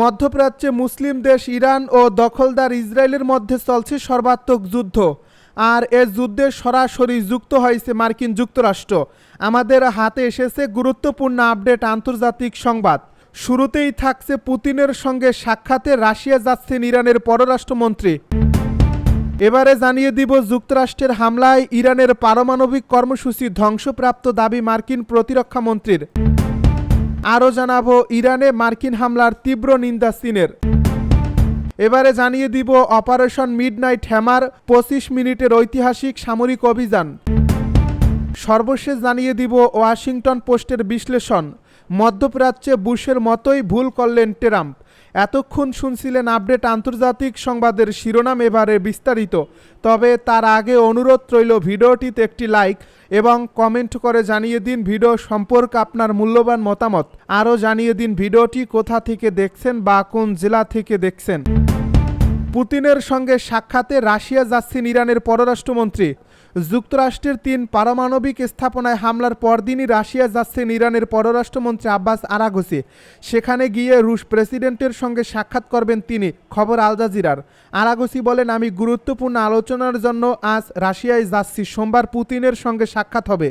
মধ্যপ্রাচ্যে মুসলিম দেশ ইরান ও দখলদার ইসরায়েলের মধ্যে চলছে সর্বাত্মক যুদ্ধ। আর এ যুদ্ধে সরাসরি যুক্ত হয়েছে মার্কিন যুক্তরাষ্ট্র। আমাদের হাতে এসেছে গুরুত্বপূর্ণ আপডেট আন্তর্জাতিক সংবাদ। শুরুতেই থাকছে পুতিনের সঙ্গে সাক্ষাতে রাশিয়া যাচ্ছেন ইরানের পররাষ্ট্রমন্ত্রী। এবারে জানিয়ে দিব যুক্তরাষ্ট্রের হামলায় ইরানের পারমাণবিক কর্মসূচি ধ্বংসপ্রাপ্ত দাবি মার্কিন প্রতিরক্ষা মন্ত্রীর। আরও জানাব, ইরানে মার্কিন হামলার তীব্র নিন্দা চীনের। এবারে জানিয়ে দিব, অপারেশন মিডনাইট হ্যামার পঁচিশ মিনিটের ঐতিহাসিক সামরিক অভিযান। সর্বশেষ জানিয়ে দিব, ওয়াশিংটন পোস্টের বিশ্লেষণ। মধ্যপ্রাচ্যে বুশের মতোই ভুল করলেন ট্রাম্প। এতক্ষণ শুনছিলেন আপডেট আন্তর্জাতিক সংবাদের শিরোনাম এবারে বিস্তারিত। তবে তার আগে অনুরোধ রইল ভিডিওটিতে একটি লাইক এবং কমেন্ট করে জানিয়ে দিন ভিডিও সম্পর্কে আপনার মূল্যবান মতামত। আরও জানিয়ে দিন ভিডিওটি কোথা থেকে দেখছেন বা কোন জেলা থেকে দেখছেন। পুতিনের সঙ্গে সাক্ষাতে রাশিয়া যাচ্ছেন ইরানের পররাষ্ট্রমন্ত্রী। যুক্তরাষ্ট্রের তিন পারমাণবিক স্থাপনায় হামলার পরদিনই রাশিয়া যাচ্ছেন ইরানের পররাষ্ট্রমন্ত্রী আব্বাস আরাগসি। সেখানে গিয়ে রুশ প্রেসিডেন্টের সঙ্গে সাক্ষাৎ করবেন তিনি, খবর আল জাজিরার। আরাগসি বলেন, আমি গুরুত্বপূর্ণ আলোচনার জন্য আজ রাশিয়ায় যাচ্ছি। সোমবার পুতিনের সঙ্গে সাক্ষাৎ হবে।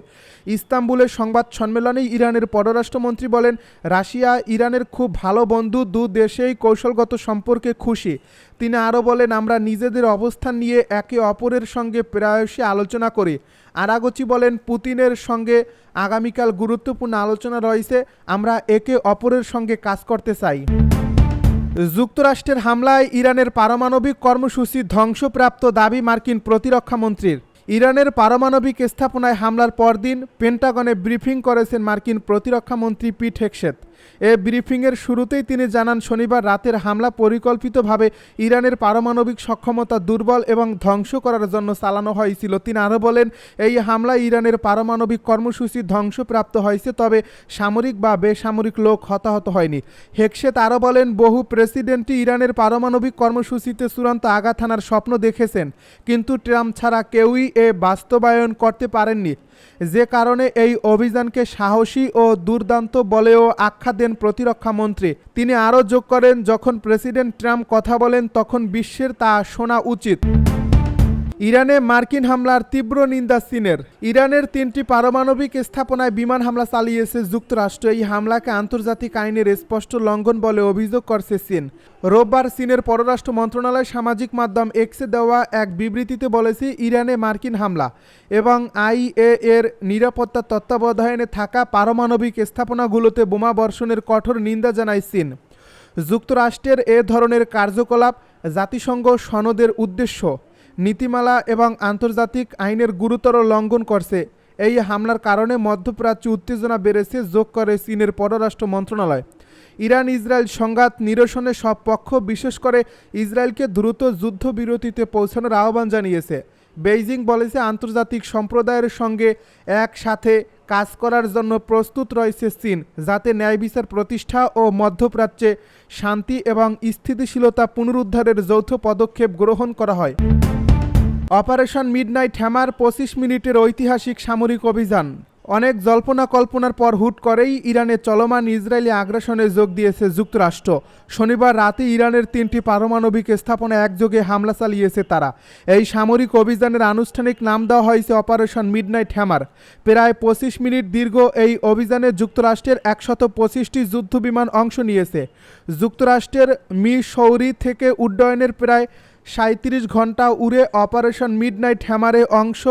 ইস্তাম্বুলের সংবাদ সম্মেলনে ইরানের পররাষ্ট্রমন্ত্রী বলেন, রাশিয়া ইরানের খুব ভালো বন্ধু, দু দেশেই কৌশলগত সম্পর্কে খুশি। তিনি আরও বলেন, আমরা নিজেদের অবস্থান নিয়ে একে অপরের সঙ্গে প্রায়শই আলোচনা করি। আরাগচি বলেন, পুতিনের সঙ্গে আগামীকাল গুরুত্বপূর্ণ আলোচনা রয়েছে, আমরা একে অপরের সঙ্গে কাজ করতে চাই। যুক্তরাষ্ট্রের হামলায় ইরানের পারমাণবিক কর্মসূচি ধ্বংসপ্রাপ্ত দাবি মার্কিন প্রতিরক্ষা মন্ত্রীর। ইরানের পারমাণবিক স্থাপনায় হামলার পরদিন, পেন্টাগনে ব্রিফিং করেছেন মার্কিন প্রতিরক্ষা মন্ত্রী পিট হেকসেত এ ব্রিফিংয়ের শুরুতেই তিনি জানান, শনিবার রাতের হামলা পরিকল্পিতভাবে ইরানের পারমাণবিক সক্ষমতা দুর্বল এবং ধ্বংস করার জন্য চালানো হয়েছিল। তিনি আরও বলেন, এই হামলায় ইরানের পারমাণবিক কর্মসূচি ধ্বংসপ্রাপ্ত হয়েছে, তবে সামরিক বা বেসামরিক লোক হতাহত হয়নি। হেকসেত আরও বলেন, বহু প্রেসিডেন্টই ইরানের পারমাণবিক কর্মসূচিতে চূড়ান্ত আঘাত হানার স্বপ্ন দেখেছেন, কিন্তু ট্রাম্প ছাড়া কেউই এ বাস্তবায়ন করতে পারেননি। যে কারণে এই অভিযানকে সাহসী ও দুর্দান্ত বলেও আখ্যা দেন প্রতিরক্ষা মন্ত্রী। তিনি আরও যোগ করেন, যখন প্রেসিডেন্ট ট্রাম্প কথা বলেন, তখন বিশ্বের তা শোনা উচিত। ইরানে মার্কিন হামলার তীব্র নিন্দা চীনের। ইরানের তিনটি পারমাণবিক স্থাপনায় বিমান হামলা চালিয়েছে যুক্তরাষ্ট্র। এই হামলাকে আন্তর্জাতিক আইনের স্পষ্ট লঙ্ঘন বলে অভিযোগ করছে চীন। রোববার চীনের পররাষ্ট্র মন্ত্রণালয় সামাজিক মাধ্যম এক্সে দেওয়া এক বিবৃতিতে বলেছে, ইরানে মার্কিন হামলা এবং আইএ এর নিরাপত্তা তত্ত্বাবধানে থাকা পারমাণবিক স্থাপনাগুলোতে বোমা বর্ষণের কঠোর নিন্দা জানায় চীন। যুক্তরাষ্ট্রের এ ধরনের কার্যকলাপ জাতিসংঘ সনদের উদ্দেশ্য। নীতিমালা এবং আন্তর্জাতিক আইনের গুরুতর লঙ্ঘন করছে। এই হামলার কারণে মধ্যপ্রাচ্যে উত্তেজনা বেড়েছে, যোগ করে চীনের পররাষ্ট্র মন্ত্রণালয়। ইরান ইসরায়েল সংঘাত নিরসনে সব পক্ষ, বিশেষ করে ইসরায়েলকে দ্রুত যুদ্ধবিরতিতে পৌঁছানোর আহ্বান জানিয়েছে। বেইজিং বলেছে, আন্তর্জাতিক সম্প্রদায়ের সঙ্গে একসাথে কাজ করার জন্য প্রস্তুত রয়েছে চীন, যাতে ন্যায় বিচার প্রতিষ্ঠা ও মধ্যপ্রাচ্যে শান্তি এবং স্থিতিশীলতা পুনরুদ্ধারের যৌথ পদক্ষেপ গ্রহণ করা হয়। অপারেশন মিডনাইট হ্যামার পঁচিশ মিনিটের ঐতিহাসিক সামরিক অভিযান। অনেক জল্পনা কল্পনার পর হুট করেই ইরানের চলমান ইসরায়েলি আগ্রাসনে যোগ দিয়েছে যুক্তরাষ্ট্র। শনিবার রাতে ইরানের তিনটি পারমাণবিক স্থাপনা একযোগে হামলা চালিয়েছে তারা। এই সামরিক অভিযানের আনুষ্ঠানিক নাম দেওয়া হয়েছে অপারেশন মিডনাইট হ্যামার। প্রায় পঁচিশ মিনিট দীর্ঘ এই অভিযানে যুক্তরাষ্ট্রের একশত পঁচিশটি যুদ্ধবিমান অংশ নিয়েছে। যুক্তরাষ্ট্রের মি সৌরি থেকে উড্ডয়নের প্রায় সাঁত্রিশ ঘণ্টা উড়ে অপারেশন মিডনাইট হ্যামারে অংশ,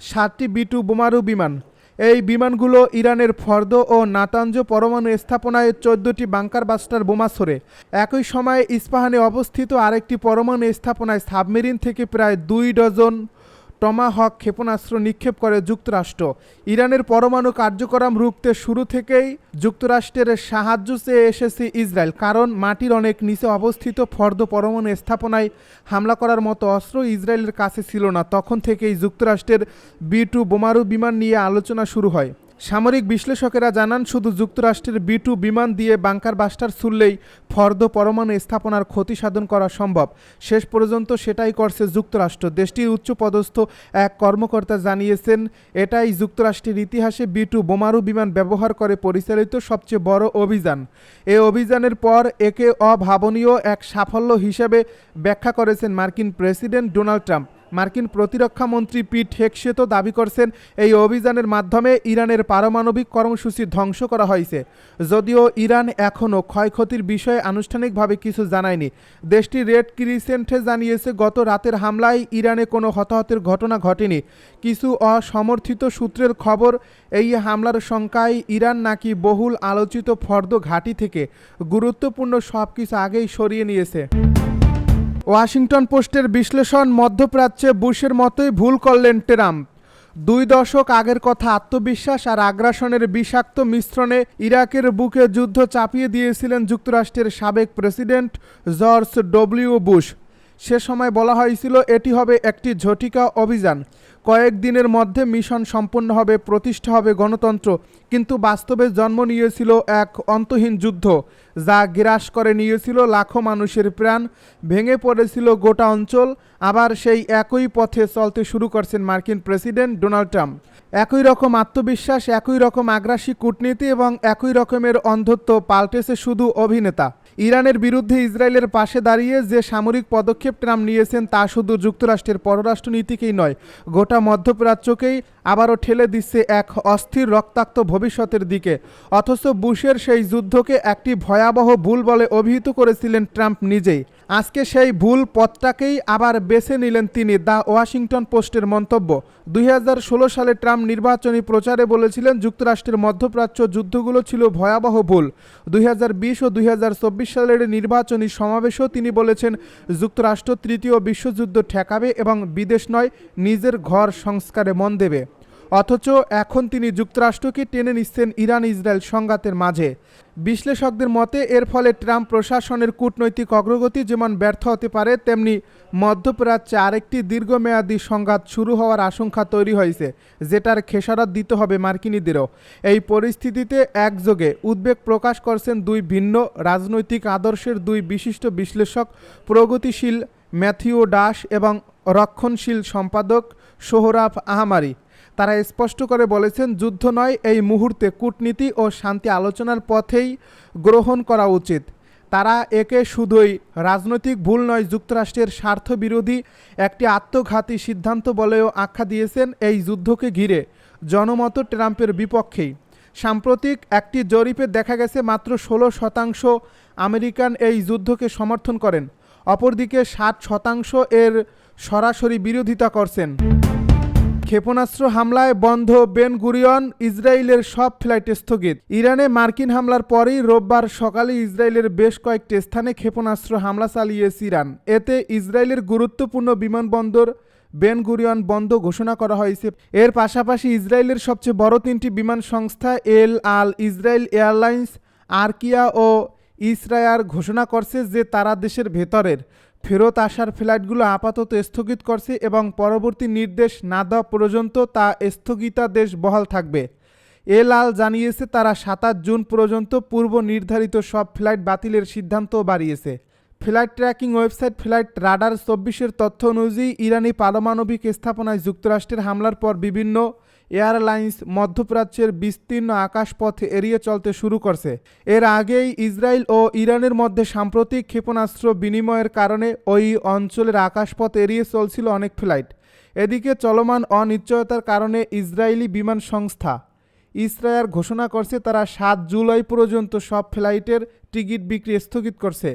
সাতটি বিটু বোমারু বিমান। এই বিমানগুলো ইরানের ফর্দ ও নাতাঞ্জ পরমাণু স্থাপনায় চোদ্দটি বাংকার বাস্টার বোমা ছড়ে। একই সময়ে ইস্পাহানে অবস্থিত আরেকটি পরমাণু স্থাপনায় সাবমেরিন থেকে প্রায় দুই ডজন টমাহক ক্ষেপণাস্ত্র নিক্ষেপ করে যুক্তরাষ্ট্র। ইরানের পরমাণু কার্যক্রম রুখতে শুরু থেকেই যুক্তরাষ্ট্রের সাহায্য চেয়ে এসেছে ইসরায়েল, কারণ মাটির অনেক নিচে অবস্থিত ফর্দ পরমাণু স্থাপনায় হামলা করার মতো অস্ত্র ইসরায়েলের কাছে ছিল না। তখন থেকেই যুক্তরাষ্ট্রের বি টু বোমারু বিমান নিয়ে আলোচনা শুরু হয়। সামরিক বিশ্লেষকেরা জানান, শুধু যুক্তরাষ্ট্রের বি টু বিমান দিয়ে বাংকার বাস্টার ছুড়লেই ফর্দ পরমাণু স্থাপনার ক্ষতি সাধন করা সম্ভব। শেষ পর্যন্ত সেটাই করছে যুক্তরাষ্ট্র। দেশটির উচ্চপদস্থ এক কর্মকর্তা জানিয়েছেন, এটাই যুক্তরাষ্ট্রের ইতিহাসে বি টু বোমারু বিমান ব্যবহার করে পরিচালিত সবচেয়ে বড় অভিযান। এই অভিযানের পর একে অভাবনীয় এক সাফল্য হিসেবে ব্যাখ্যা করেছেন মার্কিন প্রেসিডেন্ট ডোনাল্ড ট্রাম্প। মার্কিন প্রতিরক্ষা মন্ত্রী পিট হেকসেতো দাবি করছেন, এই অভিযানের মাধ্যমে ইরানের পারমাণবিক কর্মসূচি ধ্বংস করা হয়েছে। যদিও ইরান এখনও ক্ষয়ক্ষতির বিষয়ে আনুষ্ঠানিকভাবে কিছু জানায়নি। দেশটি রেড ক্রিসেন্টে জানিয়েছে, গত রাতের হামলায় ইরানে কোনো হতাহতের ঘটনা ঘটেনি। কিছু অসমর্থিত সূত্রের খবর, এই হামলার সংখ্যায় ইরান নাকি বহুল আলোচিত ফর্দ ঘাঁটি থেকে গুরুত্বপূর্ণ সব কিছু আগেই সরিয়ে নিয়েছে। ওয়াশিংটন পোস্টের বিশ্লেষণ মধ্যপ্রাচ্যে বুশের মতোই ভুল করলেন ট্রাম্প। দুই দশক আগের কথা আত্মবিশ্বাস আর আগ্রাসনের বিষাক্ত মিশ্রণে ইরাকের বুকে যুদ্ধ চাপিয়ে দিয়েছিলেন যুক্তরাষ্ট্রের সাবেক প্রেসিডেন্ট জর্জ ডব্লিউ বুশ। সে সময় বলা হয়েছিল, এটি হবে একটি ঝটিকা অভিযান। কয়েকদিনের মধ্যে মিশন সম্পন্ন হবে, প্রতিষ্ঠা হবে গণতন্ত্র, কিন্তু বাস্তবে জন্ম নিয়েছিল এক অন্তহীন যুদ্ধ, যা গ্রাস করে নিয়েছিল লাখো মানুষের প্রাণ, ভেঙে পড়েছিল গোটা অঞ্চল, আবার সেই একই পথে চলতে শুরু করছেন মার্কিন প্রেসিডেন্ট ডোনাল্ড ট্রাম্প। একই রকম আত্মবিশ্বাস, একই রকম আগ্রাসী কূটনীতি এবং একই রকমের অন্ধত্ব পাল্টেছে শুধু অভিনেতা। ইরানের বিরুদ্ধে ইসরায়েলের পাশে দাঁড়িয়ে যে সামরিক পদক্ষেপ ট্রাম্প নিয়েছেন তা শুধু যুক্তরাষ্ট্রের পররাষ্ট্রনীতিকেই নয় মধ্যপ্রাচ্যকেই আবারও ঠেলে দিচ্ছে এক অস্থির রক্তাক্ত ভবিষ্যতের দিকে। অথচ বুশের সেই যুদ্ধকে একটি ভয়াবহ ভুল বলে অভিহিত করেছিলেন ট্রাম্প নিজেই। আজকে সেই ভুল পথটাকেই আবার বেছে নিলেন তিনি। দ্য ওয়াশিংটন পোস্টের মন্তব্য, দুই হাজার ষোলো সালে ট্রাম্প নির্বাচনী প্রচারে বলেছিলেন, যুক্তরাষ্ট্রের মধ্যপ্রাচ্য যুদ্ধগুলো ছিল ভয়াবহ ভুল। দুই হাজার বিশ ও দুই হাজার চব্বিশ সালের নির্বাচনী সমাবেশেও তিনি বলেছেন, যুক্তরাষ্ট্র তৃতীয় বিশ্বযুদ্ধ ঠেকাবে এবং বিদেশ নয়, নিজের ঘর সংস্কারে মন দেবে। অথচ এখন তিনি যুক্তরাষ্ট্রকে টেনে নিচ্ছেন ইরান ইসরায়েল সংঘাতের মাঝে। বিশ্লেষকদের মতে, এর ফলে ট্রাম্প প্রশাসনের কূটনৈতিক অগ্রগতি যেমন ব্যর্থ হতে পারে, তেমনি মধ্যপ্রাচ্যে আরেকটি দীর্ঘমেয়াদী সংঘাত শুরু হওয়ার আশঙ্কা তৈরি হয়েছে, যেটার খেসারত দিতে হবে মার্কিনীদেরও। এই পরিস্থিতিতে একযোগে উদ্বেগ প্রকাশ করছেন দুই ভিন্ন রাজনৈতিক আদর্শের দুই বিশিষ্ট বিশ্লেষক, প্রগতিশীল ম্যাথিউ ডাস এবং রক্ষণশীল সম্পাদক সোহরাফ আহমারি। তারা স্পষ্ট করে বলেছেন, যুদ্ধ নয়, এই মুহূর্তে কূটনীতি ও শান্তি আলোচনার পথেই গ্রহণ করা উচিত। তারা একে শুধুই রাজনৈতিক ভুল নয়, যুক্তরাষ্ট্রের স্বার্থবিরোধী একটি আত্মঘাতী সিদ্ধান্ত বলেও আখ্যা দিয়েছেন এই যুদ্ধকে ঘিরে জনমত ট্রাম্পের বিপক্ষেই। সাম্প্রতিক একটি জরিপে দেখা গেছে, মাত্র ষোলো শতাংশ আমেরিকান এই যুদ্ধকে সমর্থন করেন, অপরদিকে ষাট শতাংশ এর সরাসরি বিরোধিতা করছেন। ক্ষেপণাস্ত্র হামলায় বন্ধ বেন গুরিয়ন, ইসরায়েলের সব ফ্লাইট স্থগিত। ইরানে মার্কিন হামলার পরেই রোববার সকালে ইসরায়েলের বেশ কয়েকটি স্থানে ক্ষেপণাস্ত্র হামলা চালিয়েছে ইরান। এতে ইসরায়েলের গুরুত্বপূর্ণ বিমানবন্দর বেন গুরিয়ন বন্ধ ঘোষণা করা হয়েছে। এর পাশাপাশি ইসরায়েলের সবচেয়ে বড় তিনটি বিমান সংস্থা El Al Israel Airlines, Arkia ও ইসরায়ার ঘোষণা করছে যে তারা দেশের ভেতরের ফেরত আসার ফ্লাইটগুলো আপাতত স্থগিত করছে এবং পরবর্তী নির্দেশ না দেওয়া পর্যন্ত তা স্থগিতাদেশ বহাল থাকবে। এল আল জানিয়েছে তারা সাতাশ জুন পর্যন্ত পূর্ব নির্ধারিত সব ফ্লাইট বাতিলের সিদ্ধান্ত বাড়িয়েছে। Flight tracking website flight radar চব্বিশের তথ্য অনুযায়ী ইরানি পারমাণবিক স্থাপনায় যুক্তরাষ্ট্রের হামলার পর বিভিন্ন এয়ারলাইন্স মধ্যপ্রাচ্যের বিস্তীর্ণ আকাশপথ এড়িয়ে চলতে শুরু করছে। এর আগেই ইসরায়েল ও ইরানের মধ্যে সাম্প্রতিক ক্ষেপণাস্ত্র বিনিময়ের কারণে ওই অঞ্চলের আকাশপথ এড়িয়ে চলছিল অনেক ফ্লাইট। এদিকে চলমান অনিশ্চয়তার কারণে ইসরায়েলি বিমান সংস্থা ইসরায়েল ঘোষণা করছে, তারা সাত জুলাই পর্যন্ত সব ফ্লাইটের টিকিট বিক্রি স্থগিত করছে।